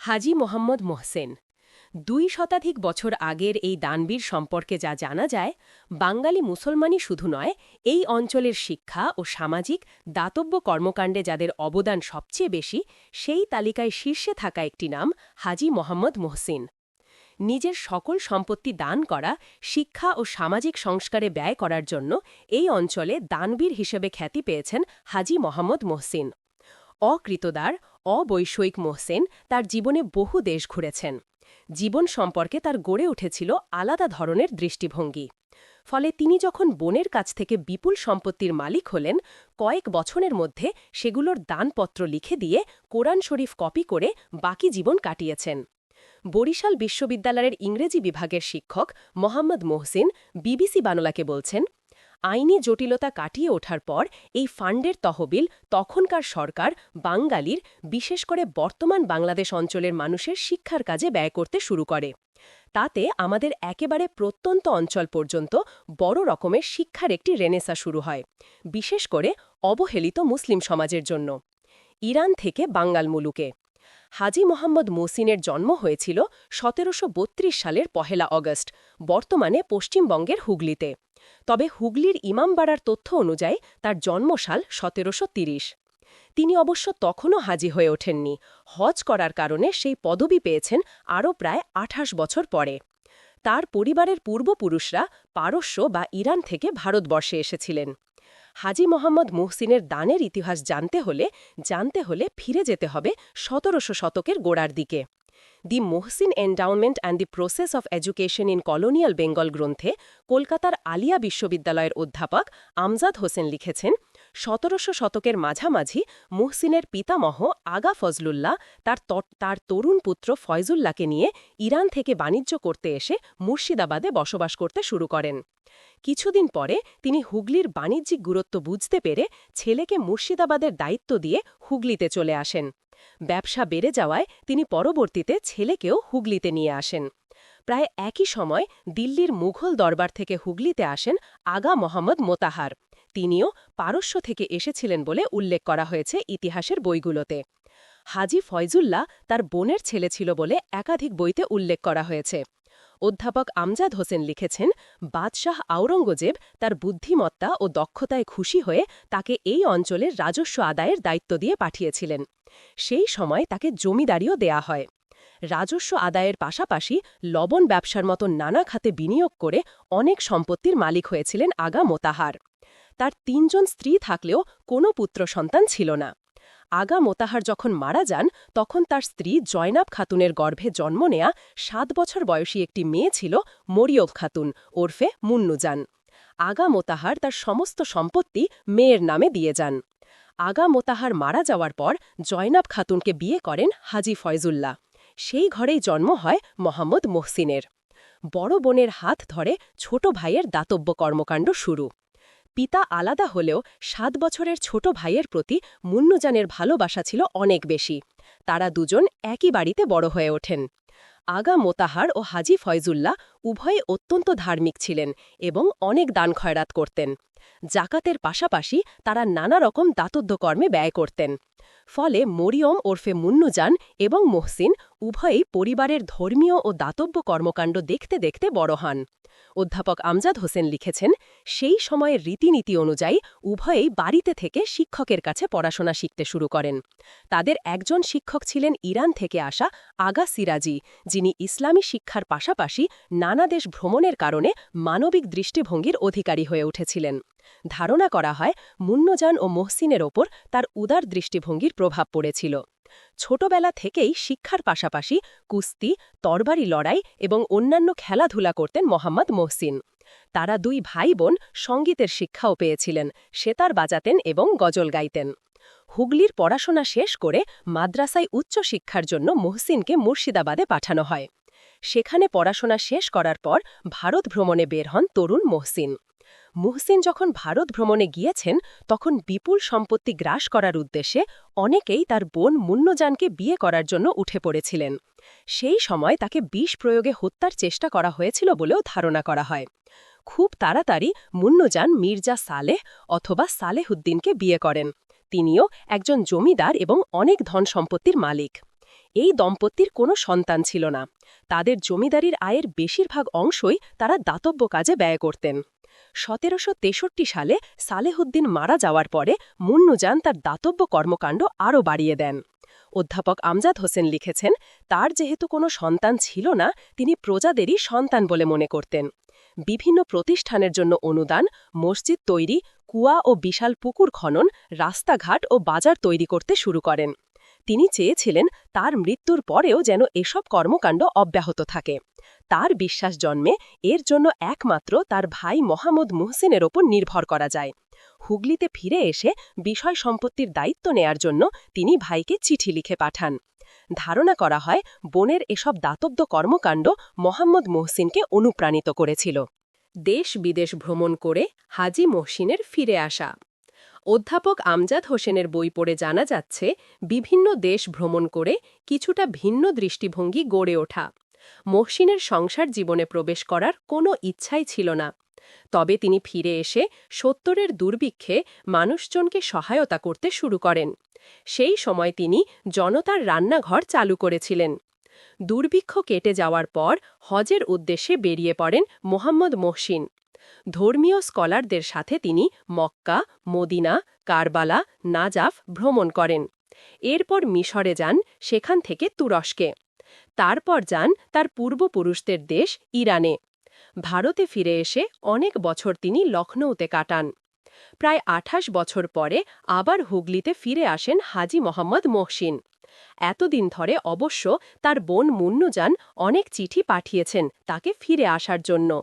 হাজি মোহাম্মদ মোহসেন। দুই শতাধিক বছর আগের এই দানবীর সম্পর্কে যা জানা যায়, বাঙালি মুসলমানই শুধু নয়, এই অঞ্চলের শিক্ষা ও সামাজিক, দাতব্য কর্মকাণ্ডে যাদের অবদান সবচেয়ে বেশি, সেই তালিকায় শীর্ষে থাকা একটি নাম হাজি মোহাম্মদ মোহসিন। নিজের সকল সম্পত্তি দান করা, শিক্ষা ও সামাজিক সংস্কারে ব্যয় করার জন্য এই অঞ্চলে দানবীর হিসেবে খ্যাতি পেয়েছেন হাজি মোহাম্মদ মোহসিন। অকৃতদার অবৈষয়িক মোহসেন তার জীবনে বহু দেশ ঘুরেছেন। জীবন সম্পর্কে তার গড়ে উঠেছিল আলাদা ধরনের দৃষ্টিভঙ্গি। ফলে তিনি যখন বোনের কাছ থেকে বিপুল সম্পত্তির মালিক হলেন, কয়েক বছরের মধ্যে সেগুলোর দানপত্র লিখে দিয়ে কোরআন শরীফ কপি করে বাকি জীবন কাটিয়েছেন। বরিশাল বিশ্ববিদ্যালয়ের ইংরেজি বিভাগের শিক্ষক মোহাম্মদ মোহসিন বিবিসি বাংলাকে বলছেন আইনি জটিলতা কাটিয়ে ওঠার পর এই ফান্ডের তহবিল তখনকার সরকার বাঙ্গালির বিশেষ করে বর্তমান বাংলাদেশ অঞ্চলের মানুষের শিক্ষার কাজে ব্যয় করতে শুরু করে। তাতে আমাদের একেবারে প্রত্যন্ত অঞ্চল পর্যন্ত বড় রকমের শিক্ষার একটি রেনেসা শুরু হয়, বিশেষ করে অবহেলিত মুসলিম সমাজের জন্য। ইরান থেকে বাঙ্গাল মুলুকে। হাজি মোহাম্মদ মোসিনের জন্ম হয়েছিল সতেরোশো বত্রিশ সালের পহেলা অগস্ট, বর্তমানে পশ্চিমবঙ্গের হুগলিতে। তবে হুগলির ইমামবাড়ার তথ্য অনুযায়ী তার জন্মসাল সতেরোশো তিনি অবশ্য তখনও হাজি হয়ে ওঠেননি। হজ করার কারণে সেই পদবি পেয়েছেন আরও প্রায় আঠাশ বছর পরে। তার পরিবারের পূর্বপুরুষরা পারস্য বা ইরান থেকে ভারতবর্ষে এসেছিলেন। হাজি মোহাম্মদ মুহসিনের দানের ইতিহাস জানতে হলে জানতে হলে ফিরে যেতে হবে সতেরোশো শতকের গোড়ার দিকে। The Mohsin endowment and the process of education in colonial Bengal গ্রন্থে কলকাতার আলিয়া বিশ্ববিদ্যালয়ের অধ্যাপক আমজাদ হোসেন লিখেছেন, সতেরোশো শতকের মাঝামাঝি মুহসিনের পিতামহ আগা ফজলুল্লাহ তার তার তরুণ পুত্র ফয়জুল্লাহকে নিয়ে ইরান থেকে বাণিজ্য করতে এসে মুর্শিদাবাদে বসবাস করতে শুরু করেন। কিছুদিন পরে তিনি হুগলির বাণিজ্যিক গুরুত্ব বুঝতে পেরে ছেলেকে মুর্শিদাবাদের দায়িত্ব দিয়ে হুগলিতে চলে আসেন। ব্যবসা বেড়ে যাওয়ায় তিনি পরবর্তীতে ছেলেকেও হুগলিতে নিয়ে আসেন। প্রায় একই সময় দিল্লির মুঘল দরবার থেকে হুগলিতে আসেন আগা মোহাম্মদ মোতাহার। তিনিও পারস্য থেকে এসেছিলেন বলে উল্লেখ করা হয়েছে ইতিহাসের বইগুলোতে। হাজি ফয়জুল্লাহ তার বোনের ছেলে ছিল বলে একাধিক বইতে উল্লেখ করা হয়েছে। অধ্যাপক আমজাদ হোসেন লিখেছেন, বাদশাহ আওরঙ্গজেব তার বুদ্ধিমত্তা ও দক্ষতায় খুশি হয়ে তাকে এই অঞ্চলের রাজস্ব আদায়ের দায়িত্ব দিয়ে পাঠিয়েছিলেন। সেই সময় তাকে জমিদারিও দেয়া হয়। রাজস্ব আদায়ের পাশাপাশি লবণ ব্যবসার মতো নানা খাতে বিনিয়োগ করে অনেক সম্পত্তির মালিক হয়েছিলেন আগা মোতাহার। তার তিনজন স্ত্রী থাকলেও কোনো পুত্র সন্তান ছিল না। আগা মোতাহার যখন মারা যান, তখন তার স্ত্রী জয়নাব খাতুনের গর্ভে জন্ম নেয়া সাত বছর বয়সী একটি মেয়ে ছিল মরিয়ব খাতুন ওরফে মুন্নুজান। আগা মোতাহার তার সমস্ত সম্পত্তি মেয়ের নামে দিয়ে যান। আগা মোতাহার মারা যাওয়ার পর জয়নাব খাতুনকে বিয়ে করেন হাজি ফয়জুল্লাহ। সেই ঘরেই জন্ম হয় মোহাম্মদ মোহসিনের। বড় বোনের হাত ধরে ছোট ভাইয়ের দাতব্য কর্মকাণ্ড শুরু। পিতা আলাদা হলেও সাত বছরের ছোট ভাইয়ের প্রতি মুন্নুজানের ভালোবাসা ছিল অনেক বেশি। তারা দুজন একই বাড়িতে বড় হয়ে ওঠেন। আগা মোতাহার ও হাজি ফয়জুল্লাহ উভয়ে অত্যন্ত ধার্মিক ছিলেন এবং অনেক দান খয়রাত করতেন। জাকাতের পাশাপাশি তারা নানা রকম দাতব্য কর্মে ব্যয় করতেন। ফলে মরিয়ম ওরফে মুন্নুজান এবং মোহসিন উভয়েই পরিবারের ধর্মীয় ও দাতব্য কর্মকাণ্ড দেখতে দেখতে বড় হন। অধ্যাপক আমজাদ হোসেন লিখেছেন, সেই সময়ের রীতিনীতি অনুযায়ী উভয়েই বাড়িতে থেকে শিক্ষকের কাছে পড়াশোনা শিখতে শুরু করেন। তাদের একজন শিক্ষক ছিলেন ইরান থেকে আসা আগা সিরাজি, যিনি ইসলামী শিক্ষার পাশাপাশি নানা দেশ ভ্রমণের কারণে মানবিক দৃষ্টিভঙ্গির অধিকারী হয়ে উঠেছিলেন। ধারণা করা হয় মুন্নজান ও মহসিনের ওপর তার উদার দৃষ্টিভঙ্গির প্রভাব পড়েছিল। ছোটবেলা থেকেই শিক্ষার পাশাপাশি কুস্তি, তরবারি লড়াই এবং অন্যান্য খেলাধুলা করতেন মোহাম্মদ মহসিন। তারা দুই ভাই বোন সঙ্গীতের শিক্ষাও পেয়েছিলেন, সেতার বাজাতেন এবং গজল গাইতেন। হুগলির পড়াশোনা শেষ করে মাদ্রাসায় উচ্চ শিক্ষার জন্য মহসিনকে মুর্শিদাবাদে পাঠানো হয়। সেখানে পড়াশোনা শেষ করার পর ভারত ভ্রমণে বের হন তরুণ মহসিন। মুহসিন যখন ভারত ভ্রমণে গিয়েছেন, তখন বিপুল সম্পত্তি গ্রাস করার উদ্দেশ্যে অনেকেই তার বোন মুন্নজানকে বিয়ে করার জন্য উঠে পড়েছিলেন। সেই সময় তাকে বিষ প্রয়োগে হত্যার চেষ্টা করা হয়েছিল বলেও ধারণা করা হয়। খুব তাড়াতাড়ি মুন্নজান মির্জা সালেহ অথবা সালেহুদ্দিনকে বিয়ে করেন। তিনিও একজন জমিদার এবং অনেক ধন সম্পত্তির মালিক। এই দম্পতির কোনো সন্তান ছিল না। তাদের জমিদারির আয়ের বেশিরভাগ অংশই তারা দাতব্য কাজে ব্যয় করতেন। সতেরোশো তেষট্টি সালে সালেহুদ্দিন মারা যাওয়ার পরে মুন্নুজান তার দাতব্য কর্মকাণ্ড আরও বাড়িয়ে দেন। অধ্যাপক আমজাদ হোসেন লিখেছেন, তার যেহেতু কোনো সন্তান ছিল না, তিনি প্রজাদেরই সন্তান বলে মনে করতেন। বিভিন্ন প্রতিষ্ঠানের জন্য অনুদান, মসজিদ তৈরি, কুয়া ও বিশাল পুকুর খনন, রাস্তাঘাট ও বাজার তৈরি করতে শুরু করেন। তিনি চেয়েছিলেন তার মৃত্যুর পরেও যেন এসব কর্মকাণ্ড অব্যাহত থাকে। তার বিশ্বাস জন্মে এর জন্য একমাত্র তার ভাই মোহাম্মদ মুহসিনের ওপর নির্ভর করা যায়। হুগলিতে ফিরে এসে বিষয় সম্পত্তির দায়িত্ব নেয়ার জন্য তিনি ভাইকে চিঠি লিখে পাঠান। ধারণা করা হয়, বোনের এসব দাতব্য কর্মকাণ্ড মোহাম্মদ মোহসিনকে অনুপ্রাণিত করেছিল। দেশ বিদেশ ভ্রমণ করে হাজি মহসিনের ফিরে আসা। অধ্যাপক আমজাদ হোসেনের বই পড়ে জানা যাচ্ছে, বিভিন্ন দেশ ভ্রমণ করে কিছুটা ভিন্ন দৃষ্টিভঙ্গি গড়ে ওঠা। মহসিনের সংসার জীবনে প্রবেশ করার কোনো ইচ্ছাই ছিল না। তবে তিনি ফিরে এসে সত্তরের দুর্ভিক্ষে মানুষজনকে সহায়তা করতে শুরু করেন। সেই সময় তিনি জনতার রান্নাঘর চালু করেছিলেন। দুর্ভিক্ষ কেটে যাওয়ার পর হজের উদ্দেশ্যে বেরিয়ে পড়েন মোহাম্মদ মহসিন। ধর্মীয় স্কলারদের সাথে তিনি মক্কা, মদিনা, কারবালা, নাজাফ ভ্রমণ করেন। এরপর মিশরে যান, সেখান থেকে তুরস্কে। তারপর যান তার পূর্বপুরুষদের দেশ ইরানে। ভারতে ফিরে এসে অনেক বছর তিনি লখনৌতে কাটান। প্রায় আঠাশ বছর পরে আবার হুগলিতে ফিরে আসেন হাজি মোহাম্মদ মহসিন। এতদিন ধরে অবশ্য তার বোন মুন্নুজান অনেক চিঠি পাঠিয়েছেন তাকে ফিরে আসার জন্য।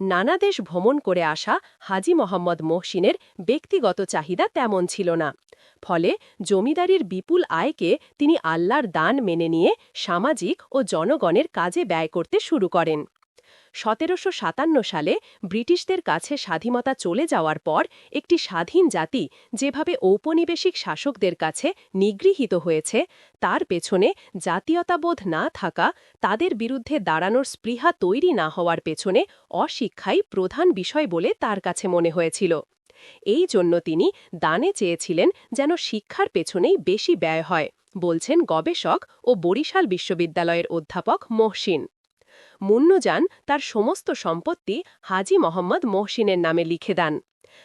নানা দেশ ভ্রমণ করে আসা হাজি মোহাম্মদ মহসিনের ব্যক্তিগত চাহিদা তেমন ছিল না। ফলে জমিদারির বিপুল আয়কে তিনি আল্লাহর দান মেনে নিয়ে সামাজিক ও জনগণের কাজে ব্যয় করতে শুরু করেন। সতেরোশো সাতান্ন সালে ব্রিটিশদের কাছে স্বাধীনতা চলে যাওয়ার পর একটি স্বাধীন জাতি যেভাবে ঔপনিবেশিক শাসকদের কাছে নিগৃহীত হয়েছে, তার পেছনে জাতীয়তাবোধ না থাকা, তাদের বিরুদ্ধে দাঁড়ানোর স্পৃহা তৈরি না হওয়ার পেছনে অশিক্ষাই প্রধান বিষয় বলে তার কাছে মনে হয়েছিল। এই জন্য তিনি দানে চেয়েছিলেন যেন শিক্ষার পেছনেই বেশি ব্যয় হয়, বলছেন গবেষক ও বরিশাল বিশ্ববিদ্যালয়ের অধ্যাপক মহসিন। মুন্নুজান তার সমস্ত সম্পত্তি হাজি মোহাম্মদ মহসিনের নামে লিখে দেন।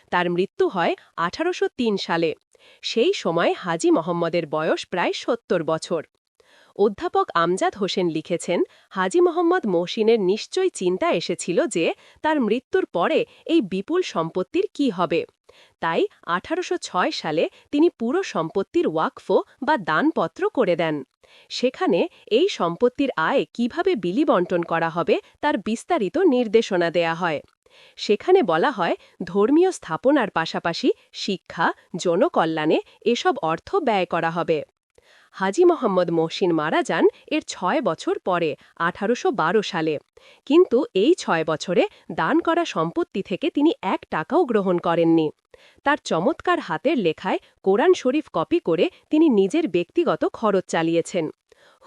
তার মৃত্যু হয় আঠারোশো তিন সালে। সেই সময় হাজি মোহাম্মদের বয়স প্রায় সত্তর বছর। অধ্যাপক আমজাদ হোসেন লিখেছেন, হাজি মোহাম্মদ মহসিনের নিশ্চয় চিন্তা এসেছিল যে তার মৃত্যুর পরে এই বিপুল সম্পত্তির কি হবে। তাই আঠারোশ ছয় সালে তিনি পুরো সম্পত্তির ওয়াকফো বা দানপত্র করে দেন। সেখানে এই সম্পত্তির আয় কীভাবে বিলি বন্টন করা হবে তার বিস্তারিত নির্দেশনা দেয়া হয়। সেখানে বলা হয়, ধর্মীয় স্থাপনার পাশাপাশি শিক্ষা, জনকল্যাণে এসব অর্থ ব্যয় করা হবে। হাজি মোহাম্মদ মহসিন মারা যান এর ছয় বছর পরে, আঠারোশ বারো সালে। কিন্তু এই ছয় বছরে দান করা সম্পত্তি থেকে তিনি এক টাকাও গ্রহণ করেননি। তার চমৎকার হাতের লেখায় কোরআন শরীফ কপি করে তিনি নিজের ব্যক্তিগত খরচ চালিয়েছেন।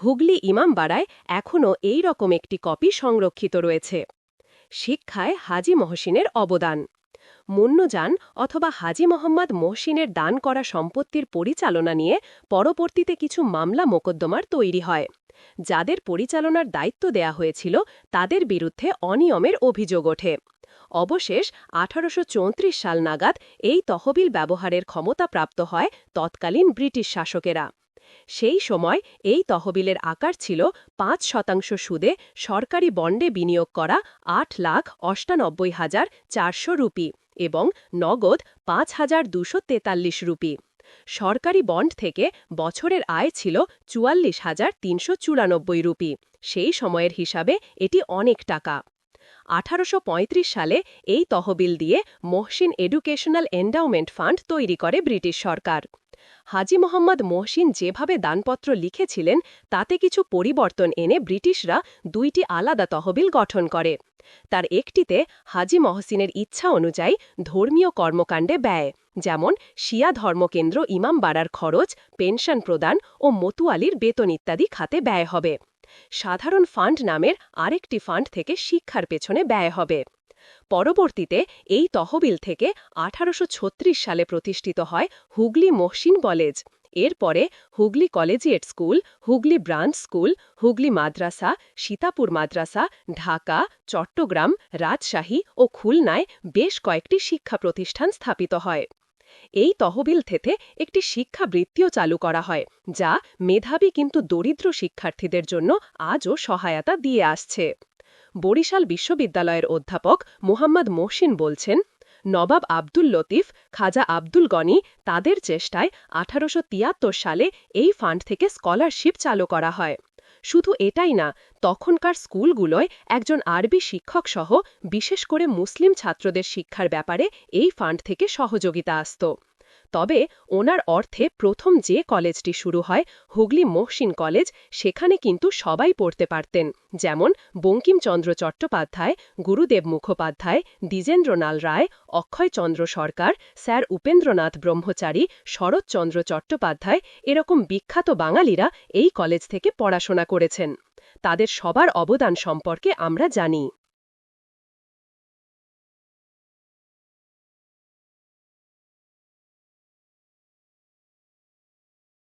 হুগলি ইমামবাড়ায় এখনও এই রকম একটি কপি সংরক্ষিত রয়েছে। শিক্ষায় হাজি মহসিনের অবদান। মুন্নুজান অথবা হাজি মোহাম্মদ মহসিনের দান করা সম্পত্তির পরিচালনা নিয়ে পরবর্তীতে কিছু মামলা মোকদ্দমার তৈরি হয়, যাদের পরিচালনার দায়িত্ব দেয়া হয়েছিল তাদের বিরুদ্ধে অনিয়মের অভিযোগ ওঠে। অবশেষ আঠারোশ চৌত্রিশ সাল নাগাদ এই তহবিল ব্যবহারের ক্ষমতা প্রাপ্ত হয় তৎকালীন ব্রিটিশ শাসকেরা। সেই সময় এই তহবিলের আকার ছিল পাঁচ শতাংশ সুদে সরকারি বন্ডে বিনিয়োগ করা আট লাখ অষ্টানব্বই হাজার চারশো রুপি এবং নগদ পাঁচ হাজার দুশো তেতাল্লিশ রুপি। সরকারি বন্ড থেকে বছরের আয় ছিল চুয়াল্লিশ হাজার তিনশো চুরানব্বই রুপি। সেই সময়ের হিসাবে এটি অনেক টাকা। আঠারোশ পঁয়ত্রিশ সালে এই তহবিল দিয়ে মহসিন এডুকেশনাল এন্ডাউমেন্ট ফান্ড তৈরি করে ব্রিটিশ সরকার। হাজি মোহাম্মদ মহসিন যেভাবে দানপত্র লিখেছিলেন, তাতে কিছু পরিবর্তন এনে ব্রিটিশরা দুইটি আলাদা তহবিল গঠন করে। তার একটিতে হাজি মহসিনের ইচ্ছা অনুযায়ী ধর্মীয় কর্মকাণ্ডে ব্যয়, যেমন শিয়া ধর্মকেন্দ্র ইমাম বাড়ার খরচ, পেনশন প্রদান ও মতুয়ালির বেতন ইত্যাদি খাতে ব্যয় হবে। সাধারণ ফান্ড নামের আরেকটি ফান্ড থেকে শিক্ষার পেছনে ব্যয় হবে। পরবর্তীতে এই তহবিল থেকে আঠারোশো ছত্রিশ সালে প্রতিষ্ঠিত হয় হুগলি মহসিন কলেজ। এরপরে Hooghly collegiate school, Hooghly branch school, Hooghly Madrasa, Sitapur Madrasa, Dhaka, Chattogram, Rajshahi ও খুলনায় বেশ কয়েকটি শিক্ষা প্রতিষ্ঠান স্থাপিত হয়। এই তহবিল থেকে একটি শিক্ষাবৃত্তিও চালু করা হয়, যা মেধাবী কিন্তু দরিদ্র শিক্ষার্থীদের জন্য আজও সহায়তা দিয়ে আসছে। বরিশাল বিশ্ববিদ্যালয়ের অধ্যাপক মোহাম্মদ মোহসিন বলছেন, নবাব আব্দুল লতিফ, খাজা আব্দুল গনি তাদের চেষ্টায় আঠারোশ তিয়াত্তর সালে এই ফান্ড থেকে স্কলারশিপ চালু করা হয়। শুধু এটাই না, তখনকার স্কুলগুলোয় একজন আরবি শিক্ষক সহ বিশেষ করে মুসলিম ছাত্রদের শিক্ষার ব্যাপারে এই ফান্ড থেকে সহযোগিতা আসত। তবে ওনার অর্থে প্রথম যে কলেজটি শুরু হয়, হুগলি মহসিন কলেজ, সেখানে কিন্তু সবাই পড়তে পারতেন। যেমন বঙ্কিমচন্দ্র চট্টোপাধ্যায়, গুরুদেব মুখোপাধ্যায়, দ্বিজেন্দ্রনাল রায় অক্ষয়চন্দ্র সরকার, স্যার উপেন্দ্রনাথ ব্রহ্মচারী শরৎচন্দ্র চট্টোপাধ্যায় এরকম বিখ্যাত বাঙালিরা এই কলেজ থেকে পড়াশোনা করেছেন। তাদের সবার অবদান সম্পর্কে আমরা জানি।